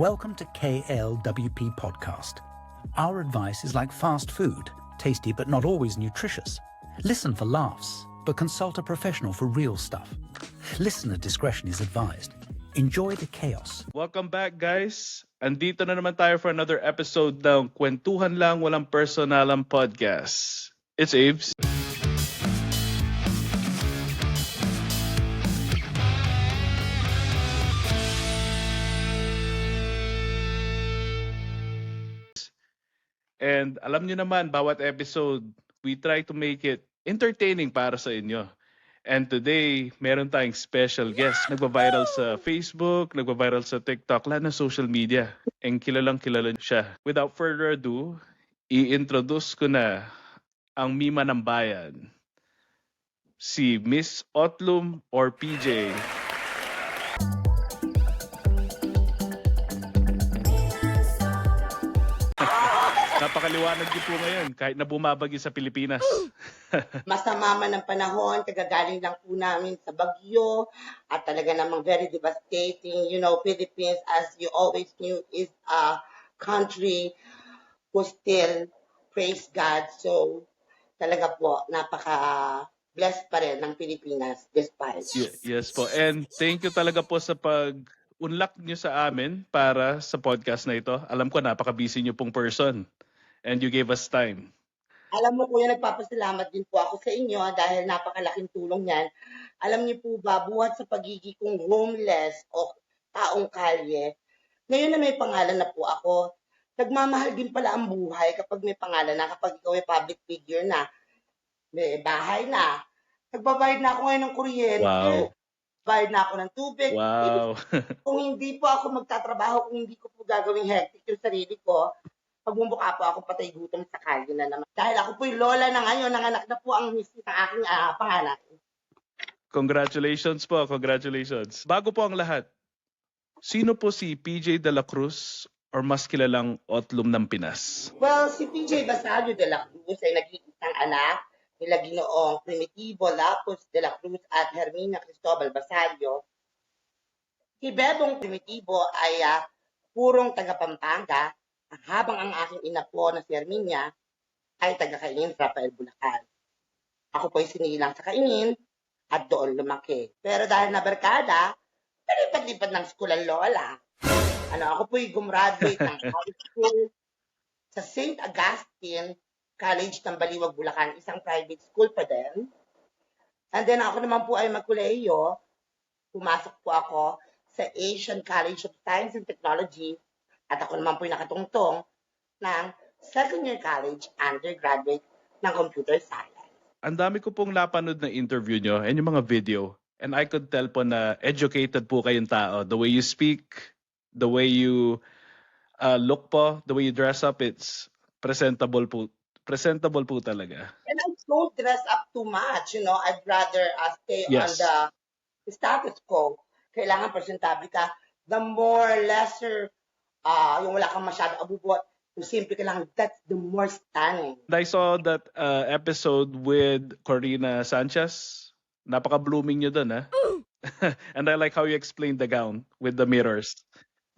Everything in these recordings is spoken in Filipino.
Welcome to KLWP Podcast. Our advice is like fast food tasty but not always nutritious. Listen for laughs, but consult a professional for real stuff. Listener discretion is advised. Enjoy the chaos. Welcome back guys. Andito na naman tayo for another episode ng Kwentuhan Lang Walang Personalang Podcast. It's Aves. And alam nyo naman, bawat episode, we try to make it entertaining para sa inyo. And today, meron tayong special guest. Nagba-viral sa Facebook, nagba-viral sa TikTok, lahat ng social media. And kilalang kilala siya. Without further ado, i-introduce ko na ang Mima ng Bayan. Si Miss Otlum or PJ. Napakaliwanag niyo po ngayon kahit na bumabagyo sa Pilipinas. masama man ang panahon, kagagaling lang po namin sa bagyo, at talaga namang very devastating. You know, Philippines, as you always knew, is a country who still praise God. So, talaga po, napaka blessed pa rin ng Pilipinas despite. Ye- yes po. And thank you talaga po sa pag unlock nyo sa amin para sa podcast na ito. Alam ko napaka-busy nyo pong person. And you gave us time. Alam mo kuya, nagpapasalamat din po ako sa inyo dahil napakalaking tulong yan. Alam niyo po ba, buhat sa pagiging kong homeless o taong kalye, ngayon na may pangalan na po ako, nagmamahal din pala ang buhay kapag may pangalan na, kapag ikaw ay public figure na, may bahay na, nagbabayad na ako ngayon ng kuryente, Wow. bayad na ako ng tubig. Wow. Kung hindi po ako magtatrabaho, kung hindi ko po gagawing hectic yung sarili ko, pagmumukha po ako patay gutom sa kalye na naman. Dahil ako po yung lola na ngayon, nanganak na po ang misis ng aking ah, pangalan. Congratulations po. Congratulations. Bago po ang lahat, sino po si PJ De La Cruz or mas kilalang Otlum ng Pinas? Well, si PJ Basalio de la Cruz ay nag-iisang anak nila ginoong Primitivo Lapus de la Cruz at Hermina Cristobal Basalio. Si Bebong Primitivo ay ah, purong taga Pampanga, habang ang aking ina po na si Herminia ay taga Kainin, Rafael Bulacan. Ako po ay sinilang sa Kainin at doon lumaki. Pero dahil na barkada, palipad-lipad ng school ang lola. Ano, ako po ay gumraduate ng high school sa St. Augustine College ng Baliwag, Bulacan, isang private school pa din. And then ako naman po ay magkuleyo. Pumasok po ako sa Asian College of Science and Technology at ako naman po ay nakatungtong ng second year college undergraduate ng computer science. Ang dami ko pong napanood na interview nyo and yung mga video. And I could tell po na educated po kayong tao. The way you speak, the way you uh, look po, the way you dress up, it's presentable po. Presentable po talaga. And I don't dress up too much, you know. I'd rather uh, stay on Yes. the status quo. Kailangan presentable ka. The more lesser, uh, yung wala kang masyado abubot, yung simple ka lang, that's the more stunning. I saw that uh, episode with Corina Sanchez. Napaka-blooming nyo dun, ha? and I like how you explained the gown with the mirrors.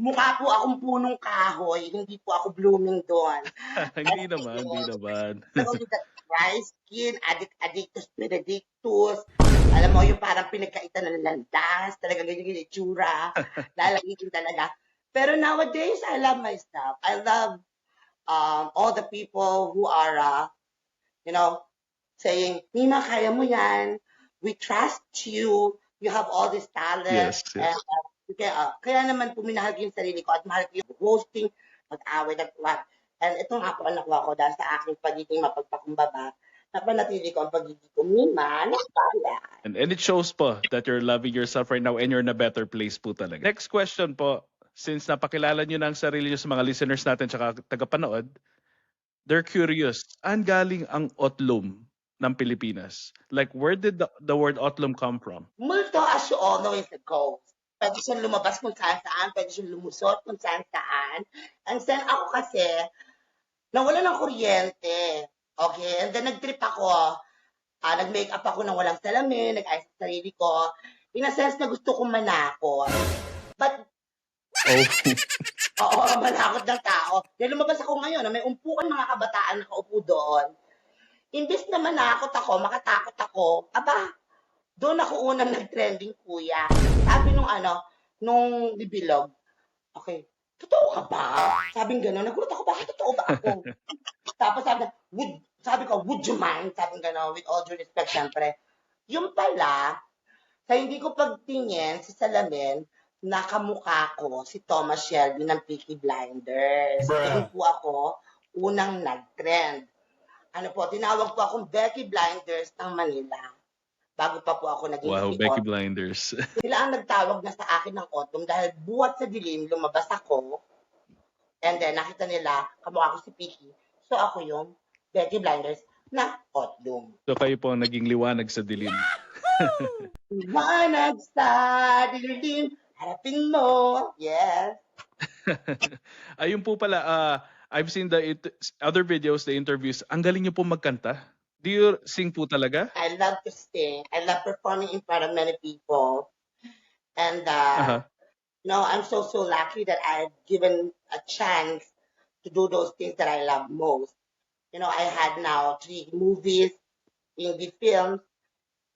Mukha po akong punong kahoy, hindi po ako blooming doon. hindi naman, hindi naman. So, that dry skin, addict, addictus, benedictus, alam mo, yung parang pinagkaitan ng landas, talaga ganyan yung itsura, lalagyan talaga. Pero nowadays, I love myself. I love um, all the people who are, uh, you know, saying, Nima, kaya mo yan. We trust you. You have all this talent. Yes, yes. And, uh, kaya, uh, kaya naman puminahal ko yung sarili ko at mahal ko yung hosting, mag-away at what. And ito nga po ang nakuha ko dahil sa aking pagiging mapagpakumbaba, napanatili ko ang pagiging kumima ng bayan. And, and it shows po that you're loving yourself right now and you're in a better place po talaga. Next question po, since napakilala nyo na ang sarili nyo sa mga listeners natin tsaka tagapanood, they're curious, saan galing ang otlum ng Pilipinas? Like, where did the, the word otlum come from? Multo, as you all know, is a ghost. Pwede siyang lumabas kung saan saan, pwede siyang lumusot kung saan saan. And then ako kasi, nawala ng kuryente. Okay? And then nag-trip ako. Ah, nag-makeup ako ng walang salamin, nag-ayos sa sarili ko. In a sense na gusto kong manakot. Oh, Oo, manakot ng tao. Dahil lumabas ako ngayon, na may umpukan mga kabataan nakaupo doon. Imbis na manakot ako, makatakot ako, aba, doon ako unang nag-trending, kuya. Sabi nung ano, nung bibilog, okay, totoo ka ba? Sabi gano'n, nagulat ako, bakit totoo ba ako? Tapos sabi, would, sabi ko, would you mind? Sabi gano'n, with all due respect, syempre. Yung pala, sa hindi ko pagtingin sa salamin, nakamukha ko si Thomas Shelby ng Peaky Blinders. Doon po ako unang nag-trend. Ano po, tinawag po akong Becky Blinders ng Manila. Bago pa po ako naging Wow, Becky Otto. Blinders. Sila ang nagtawag na sa akin ng Autumn dahil buwat sa dilim, lumabas ako. And then, nakita nila, kamukha ko si Peaky. So, ako yung Becky Blinders na Autumn. So kayo po ang naging liwanag sa dilim. Liwanag sa dilim, harapin mo. Yes. Ayun po pala, ah, I've seen the it- other videos, the interviews. Ang galing niyo po magkanta. Do you sing po talaga? I love to sing. I love performing in front of many people. And, uh, you know, I'm so, so lucky that I've given a chance to do those things that I love most. You know, I had now three movies, indie films,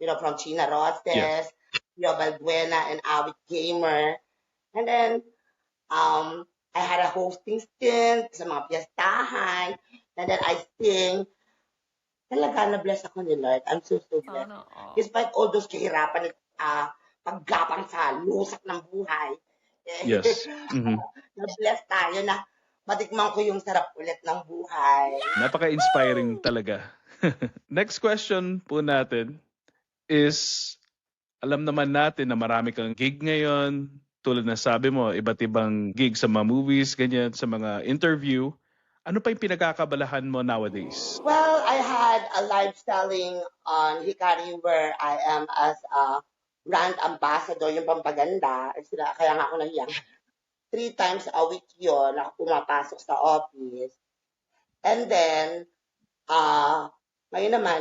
you know, from China Roses, Yeah. Yo Balbuena, and Avid Gamer. And then, um, I had a hosting stint sa mga piyestahan. And then I sing. Talaga na-bless ako ni Lord. I'm so, so blessed. Sana all. Despite all those kahirapan at uh, paggapang sa lusak ng buhay. Yes. Mhm. na-bless tayo na matikman ko yung sarap ulit ng buhay. Napaka-inspiring talaga. Next question po natin is, alam naman natin na marami kang gig ngayon. Tulad na sabi mo, iba't ibang gig sa mga movies, ganyan, sa mga interview. Ano pa yung pinagkakabalahan mo nowadays? Well, I had a live selling on Hikari where I am as a brand ambassador, yung pampaganda. Eh, Sila, kaya nga ako nahiyang. Three times a week yun, ako pumapasok sa office. And then, ah, ngayon naman,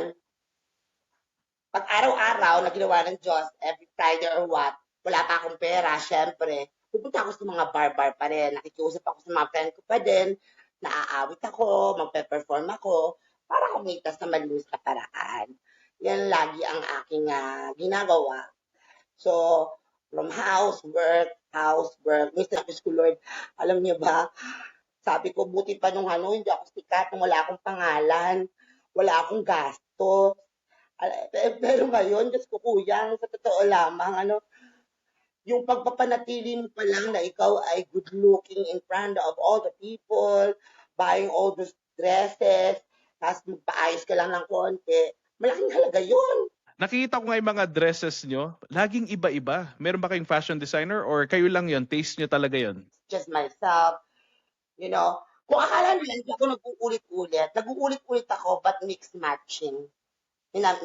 pag araw-araw na ginawa ng Diyos, every Friday or what, wala pa akong pera, syempre, pupunta ako sa mga bar-bar pa rin. Nakikiusap ako sa mga friend ko pa din. Naaawit ako, magpe-perform ako, para kumita sa malinis na paraan. Yan lagi ang aking ah, ginagawa. So, from house, work, house, work, Mr. ko, Lord, alam niyo ba, sabi ko, buti pa nung ano, hindi ako sikat, wala akong pangalan, wala akong gasto. Pero ngayon, Diyos ko kuyang, sa totoo lamang, ano, yung pagpapanatili mo pa lang na ikaw ay good looking in front of all the people, buying all those dresses, tapos magpaayos ka lang ng konti, malaking halaga yun. Nakikita ko nga yung mga dresses nyo, laging iba-iba. Meron ba kayong fashion designer or kayo lang yon Taste nyo talaga yon just myself. You know, kung akala nila hindi ako nag-uulit-ulit, nag-uulit-ulit ako but mix matching.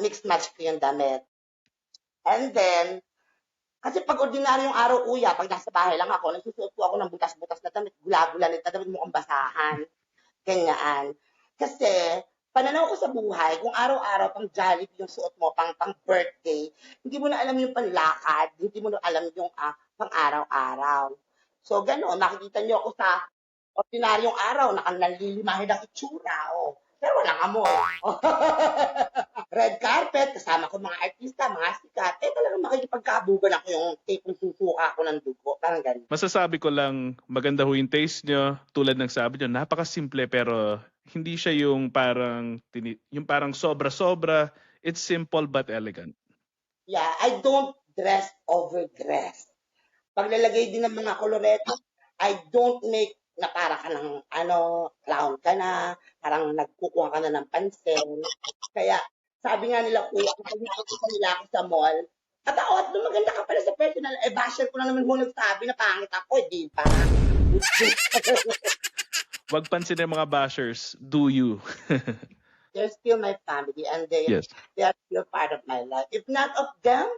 Mix match ko yung damit. And then, kasi pag ordinaryong araw kuya, pag nasa bahay lang ako, nagsusuot po ako ng butas-butas na damit, gula-gula nito, damit mukhang basahan. Ganyan. Kasi, pananaw ko sa buhay, kung araw-araw pang Jollibee yung suot mo, pang, pang birthday, hindi mo na alam yung panlakad, hindi mo na alam yung ah, pang araw-araw. So, gano'n, makikita niyo ako sa ordinaryong araw, nakanalilimahin ang itsura, oh. Pero walang amoy. Red carpet, kasama ko mga artista, mga sikat, eh talagang makikipagkabugan ako yung tipong susuka ako ng dugo. Parang ganun. Masasabi ko lang, maganda ho yung taste nyo. Tulad ng sabi nyo, napakasimple pero hindi siya yung parang, yung parang sobra-sobra. It's simple but elegant. Yeah, I don't dress overdress. Paglalagay din ng mga koloreto, I don't make na para ka ng ano, clown ka na, parang nagkukuha ka na ng pansin. Kaya, sabi nga nila, kuya, kapag nakikita nila ako sa mall, aba, oh, at maganda ka pala sa personal, eh, basher ko na naman mo nagsabi na pangit ako, eh, di ba? Wag pansin ng mga bashers. Do you? They're still my family, and they, yes. they are still part of my life. If not of them,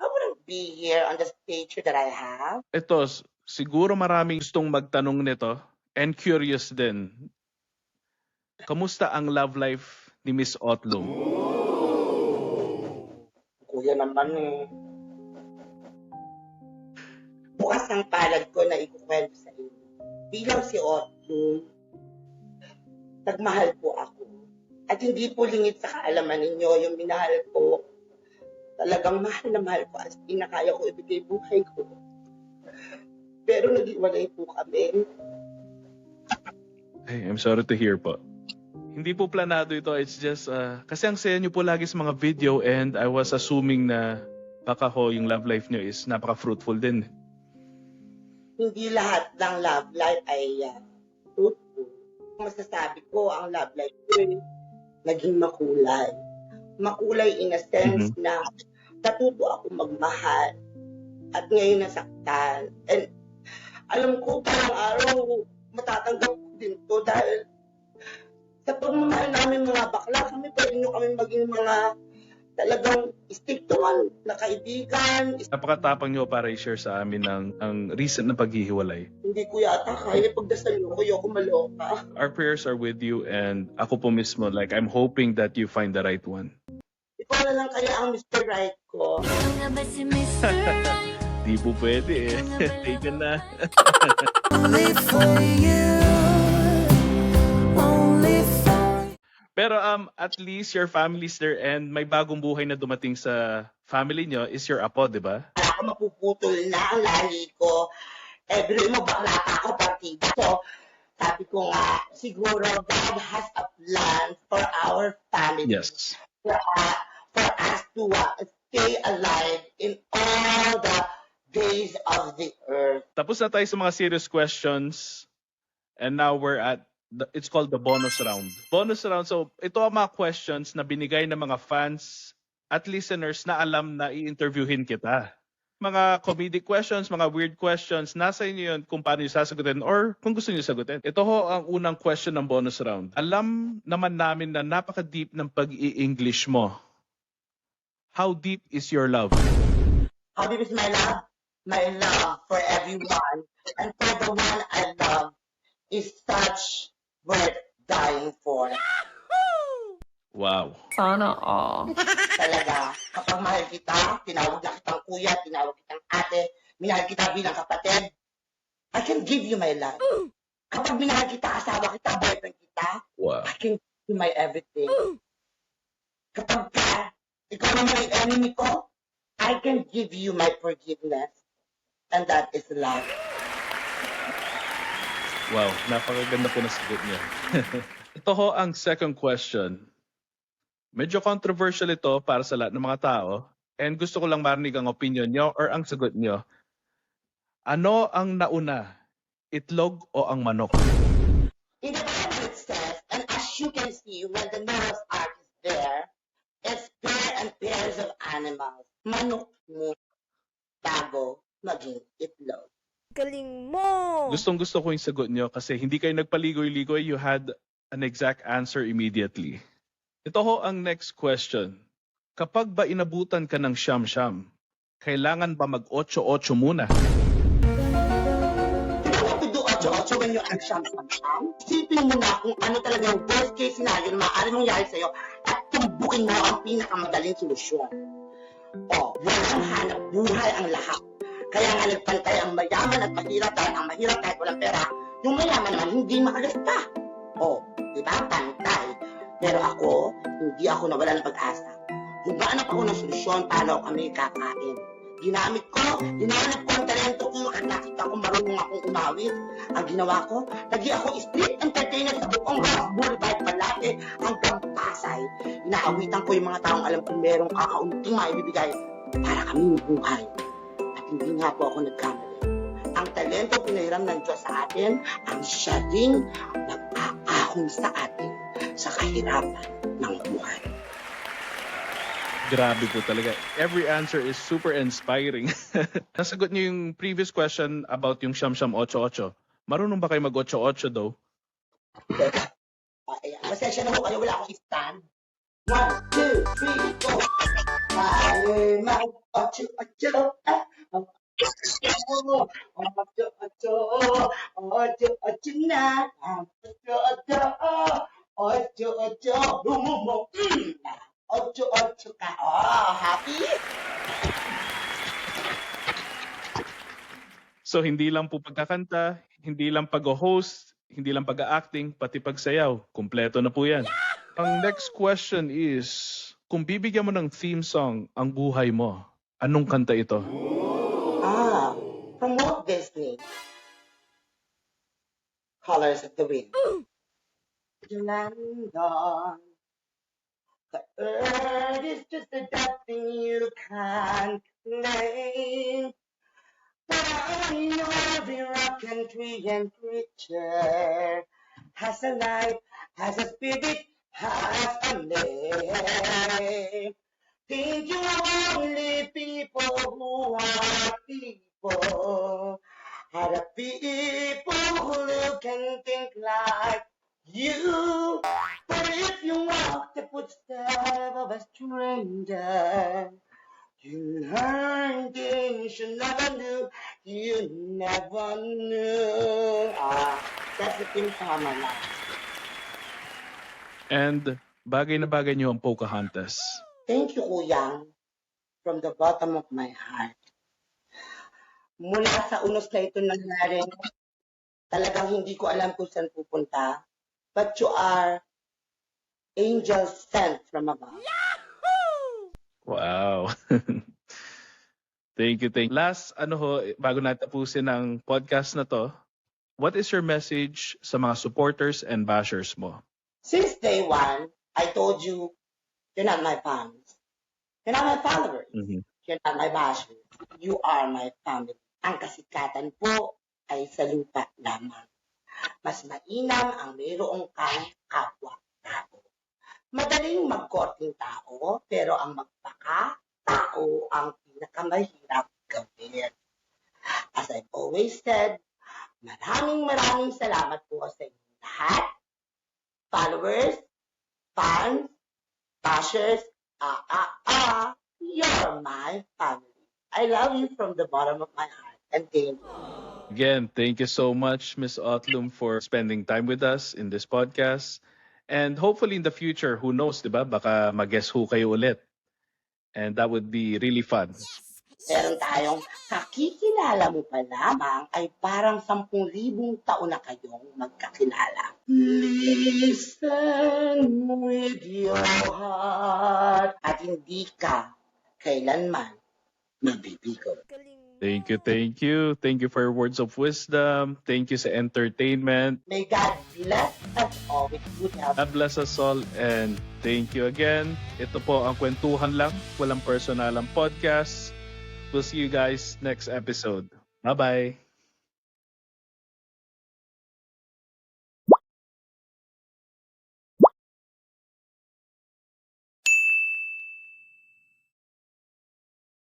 I wouldn't be here on the stage that I have. Ito, siguro maraming gustong magtanong nito and curious din. Kamusta ang love life ni Miss Otlong? Kuya naman eh. Bukas ang palad ko na ikukwento sa inyo. bilang si Otto, nagmahal po ako. At hindi po lingid sa kaalaman ninyo yung minahal ko. Talagang mahal na mahal ko as in na kaya ko ibigay buhay ko. Pero nag-iwalay po kami. Ay, I'm sorry to hear po. Hindi po planado ito. It's just, uh, kasi ang saya nyo po lagi sa mga video and I was assuming na baka ho yung love life nyo is napaka-fruitful din. Hindi lahat ng love life ay uh, fruitful. Masasabi ko, ang love life ko ay naging makulay. Makulay in a sense na natuto ako magmahal at ngayon nasaktan. Alam ko, parang araw, matatanggap ko din to dahil sa pagmamahal namin mga bakla, kami pa rin kami maging mga talagang istiktuhan na kaibigan. Napakatapang nyo para i-share sa amin ng ang reason ng paghihiwalay. Hindi ko yata kaya pagdasal ko, ayoko maloka. Our prayers are with you and ako po mismo, like I'm hoping that you find the right one. Ikaw na lang kaya ang Mr. Right ko. Ikaw nga ba si Mr. Right? Di po pwede eh. Taken na. Only for you. Only for Pero um, at least your family's there and may bagong buhay na dumating sa family nyo is your apo, di ba? Ako mapuputol na ang lahi ko. Biruin mo, pa ako partida. So, sabi ko nga, siguro God has a plan for our family. Yes. For, uh, for us to uh, stay alive in all the days of the earth. Tapos na tayo sa mga serious questions. And now we're at, the, it's called the bonus round. Bonus round, so ito ang mga questions na binigay ng mga fans at listeners na alam na i-interviewin kita. Mga comedic questions, mga weird questions, nasa inyo yun kung paano nyo sasagutin or kung gusto nyo sagutin. Ito ho ang unang question ng bonus round. Alam naman namin na napaka-deep ng pag-i-English mo. How deep is your love? How deep is my love? My love for everyone and for the one I love is such worth dying for. Wow. Sana all. Talaga, kapag mahal kita, tinawag na kitang kuya, tinawag kitang ate, minahal kita bilang kapatid, I can give you my life. Kapag minahal kita, asawa kita, boyfriend kita, Wow. I can give you my everything. Kapag ka, ikaw naman yung enemy ko, I can give you my forgiveness. And that is love. Wow, napakaganda po na sagot niya. ito ho ang second question. Medyo controversial ito para sa lahat ng mga tao. And gusto ko lang marinig ang opinion nyo or ang sagot nyo. Ano ang nauna? Itlog o ang manok? In the Bible it says, and as you can see, when the Noah's Ark is there, it's pair and pairs of animals. Manok mo bago maging itlog. Galing mo! Gustong gusto ko yung sagot nyo kasi hindi kayo nagpaligoy-ligoy. You had an exact answer immediately. Ito ho ang next question. Kapag ba inabutan ka ng siyam-siyam, kailangan ba mag-8-8 muna? ocho-ocho when you're action-action. Isipin mo na kung ano talaga yung worst case scenario na maaari mangyari sa'yo at tumbukin mo ang pinakamadaling solusyon. O, walang hanap buhay ang lahat. Kaya nga nagpantay ang mayaman at mahirap dahil ang mahirap kahit walang pera, yung mayaman naman hindi makagasta. O, di ba? Pantay. Pero ako, hindi ako nawala ng pag-asa. Humanap ako ng solusyon paano kami kakain. Ginamit ko, ginamit ko ang talento ko at nakita ko marunong akong umawit. Ang ginawa ko, nagi ako street entertainer sa buong Ross Boulevard Palate hanggang Pasay. Inaawitan ko yung mga taong alam kong merong kakaunting maibibigay para kami buhay. Hindi nga po ako nagkamali. Ang talento pinahiram ng Diyos sa atin, ang siya rin nag-aahon sa atin sa kahirapan ng buhay. Grabe po talaga. Every answer is super inspiring. Nasagot niyo yung previous question about yung siyam-siyam 8-8. Marunong ba kayo mag-8-8 daw? Ay, pasensya na ho kayo, wala akong stand. One, two, three, go! Ay, mag, ocho, ocho, ah, ocho, ocho, ocho, ocho, ocho na, ocho, ocho, ocho, ocho, bumumo, mm, ocho, ocho ka, oh, happy? So hindi lang po pagkakanta, Hindi lang pag-host, hindi lang pag-acting, pati pagsayaw. Kumpleto na po yan. Ang next question is, kung bibigyan mo ng theme song ang buhay mo, anong kanta ito? Ah, from Walt Disney. Colors of the Wind. London. The earth is just a thing you can't claim. But I know every rock and tree and creature has a life, has a spirit, has a name. Think you only people who are people are the people who and think like you. But if you walk the footsteps of a stranger, you learn things you never knew, you never knew. Ah, that's the thing for my life. And bagay na bagay niyo ang Pocahontas. Thank you, Kuyang, from the bottom of my heart. Mula sa unos na ito nangyari, talagang hindi ko alam kung saan pupunta. But you are angels sent from above. Wow. thank you, thank you. Last, ano ho, bago natin tapusin ang podcast na to, what is your message sa mga supporters and bashers mo? Since day one, I told you, you're not my fans. You're not my followers. Mhm. You're not my bashers. You are my family. Ang kasikatan po ay sa lupa lamang. Mas mainam ang mayroong kang kapwa-tao. Madaling magkorting tao, pero ang magpaka-tao ang pinakamahirap gawin. As I've always said, maraming maraming salamat po sa inyong lahat. Followers, fans, bashers, ah, ah, ah, you're my family. I love you from the bottom of my heart. And thank you. Again, thank you so much, Miss Otlum, for spending time with us in this podcast. And hopefully in the future, who knows, di ba? Baka mag-guess who kayo ulit. And that would be really fun. Meron tayong kakikilala mo pa lamang ay parang sampung libong taon na kayong magkakilala. Listen with your heart at hindi ka kailanman mabibigo. Thank you, thank you. Thank you for your words of wisdom. Thank you sa entertainment. May God bless us all with good health. God bless us all and thank you again. Ito po ang kwentuhan lang, walang personalang podcast. We'll see you guys next episode. Bye-bye.